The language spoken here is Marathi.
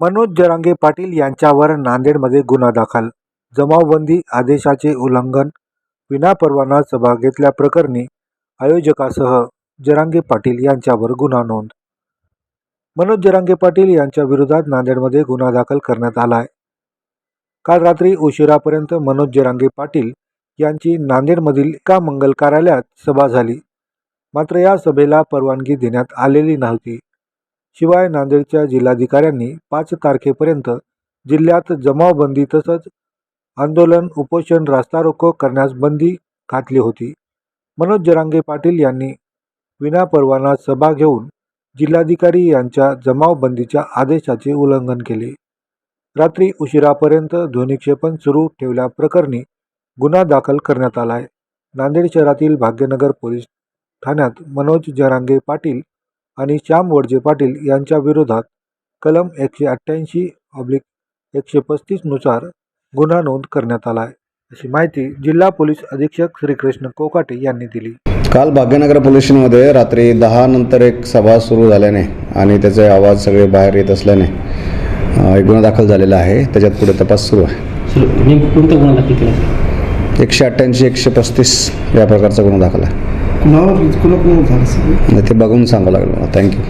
मनोज जरांगे पाटील यांच्यावर नांदेडमध्ये गुन्हा दाखल. जमावबंदी आदेशाचे उल्लंघन विनापरवाना सभा घेतल्याप्रकरणी आयोजकासह जरांगे पाटील यांच्यावर गुन्हा नोंद. मनोज जरांगे पाटील यांच्या विरोधात नांदेडमध्ये गुन्हा दाखल करण्यात आला आहे काल रात्री उशिरापर्यंत मनोज जरांगे पाटील यांची नांदेडमधील एका मंगल कार्यालयात सभा झाली. मात्र या सभेला परवानगी देण्यात आलेली नव्हती. शिवाय नांदेडच्या जिल्हाधिकाऱ्यांनी पाच तारखेपर्यंत जिल्ह्यात जमावबंदी तसंच आंदोलन उपोषण रास्ता रोको करण्यास बंदी घातली होती. मनोज जरांगे पाटील यांनी विनापरवाना सभा घेऊन जिल्हाधिकारी यांच्या जमावबंदीच्या आदेशाचे उल्लंघन केले. रात्री उशिरापर्यंत ध्वनिक्षेपण सुरू ठेवल्याप्रकरणी गुन्हा दाखल करण्यात आला आहे नांदेड शहरातील भाग्यनगर पोलीस ठाण्यात मनोज जरांगे पाटील आणि श्याम वडजे पाटील यांच्या विरोधात कलम एकशे अठ्ठ्याऐंशी ऑब्लिक एकशे पस्तीसनुसार गुन्हा नोंद करण्यात आला आहे. अशी माहिती जिल्हा पोलीस अधीक्षक श्रीकृष्ण कोकाटे यांनी दिली. काल भाग्यनगर पोलीस स्टेशनमध्ये रात्री दहा नंतर एक सभा सुरू झाल्याने आणि त्याचे आवाज सगळे बाहेर येत असल्याने एक गुन्हा दाखल झालेला आहे. त्याच्यात पुढे तपास सुरू आहे. सर नेमकं कोणता गुन्हा दाखल केला? सर एकशे अठ्ठ्याऐंशी एकशे पस्तीस या प्रकारचा गुन्हा दाखल आहे. कुणावर कुणाकुणावर झालं सगळं? आणि ते बघून सांगावं लागलं. थँक्यू